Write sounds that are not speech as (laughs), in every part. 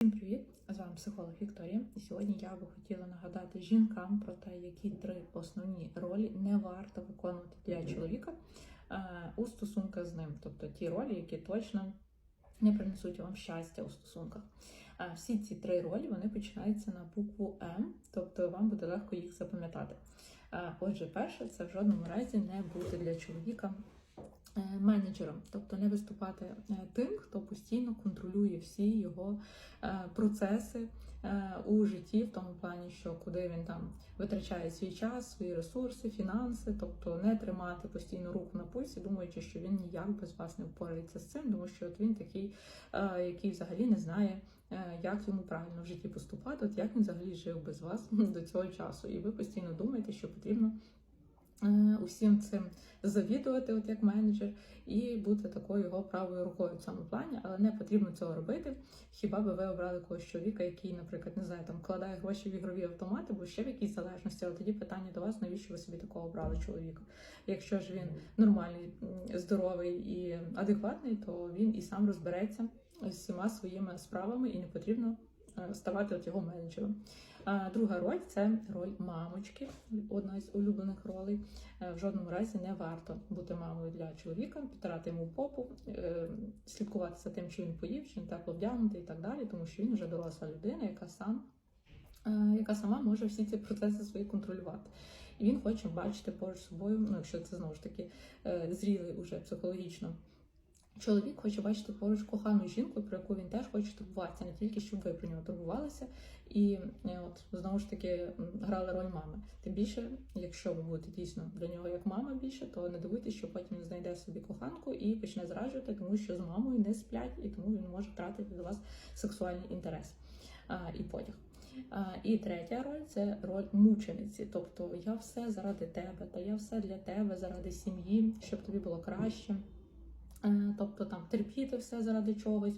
Всім привіт! З вами психолог Вікторія. І сьогодні я би хотіла нагадати жінкам про те, які три основні ролі не варто виконувати для чоловіка е, у стосунках з ним. Тобто ті ролі, які точно не принесуть вам щастя у стосунках. Е, Всі ці три ролі вони починаються на букву М, тобто вам буде легко їх запам'ятати. Е, Отже, перше, це в жодному разі не бути для чоловіка менеджером, тобто не виступати е, тим, хто постійно контролює всі його е, процеси е, у житті, в тому плані, що куди він там витрачає свій час, свої ресурси, фінанси, тобто не тримати постійно руку на пульсі, думаючи, що він ніяк без вас не впорається з цим, тому що от він такий, е, який взагалі не знає. е, Як йому правильно в житті поступати, от як він взагалі жив без вас (laughs) до цього часу, і ви постійно думаєте, що потрібно е, усім цим завідувати, от як менеджер, і бути такою його правою рукою в цьому плані, але не потрібно цього робити. Хіба би ви обрали когось чоловіка, який, наприклад, не знаю, там вкладає гроші в ігрові автомати, або ще в якійсь залежності, але тоді питання до вас, навіщо ви собі такого обрали чоловіка? Якщо ж він нормальний, здоровий і адекватний, то він і сам розбереться з всіма своїми справами, і не потрібно ставати от його менеджером. Друга роль це роль мамочки, одна з улюблених ролей. Е, В жодному разі не варто бути мамою для чоловіка, підтирати йому попу, е, слідкувати за тим, чи він поїв, чи він тепло вдягнутий і так далі, тому що він вже доросла людина, яка сам. е, Яка сама може всі ці процеси свої контролювати, і він хоче бачити поруч собою, ну якщо це знову ж таки е, зрілий уже психологічно чоловік, хоче бачити поруч кохану жінку, про яку він теж хоче турбуватися, не тільки щоб ви про нього турбувалися, і е, от знову ж таки грали роль мами. Тим більше, якщо ви будете дійсно для нього як мама більше, то не дивуйтесь, що потім він знайде собі коханку і почне зраджувати, тому що з мамою не сплять, і тому він може втратити до вас сексуальний інтерес а, і потяг. А, і третя роль це роль мучениці. Тобто я все заради тебе, та я все для тебе, заради сім'ї, щоб тобі було краще. Е, Тобто там терпіти все заради чогось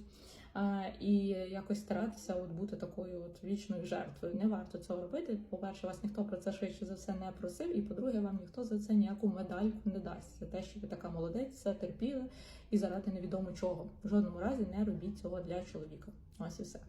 е, і якось старатися от бути такою от вічною жертвою. Не варто цього робити. По-перше, вас ніхто про це швидше за все не просив, і по-друге, вам ніхто за це ніяку медальку не дасть. За те, що ви така молодець, все терпіли і заради невідомо чого. В жодному разі не робіть цього для чоловіка. Ось і все.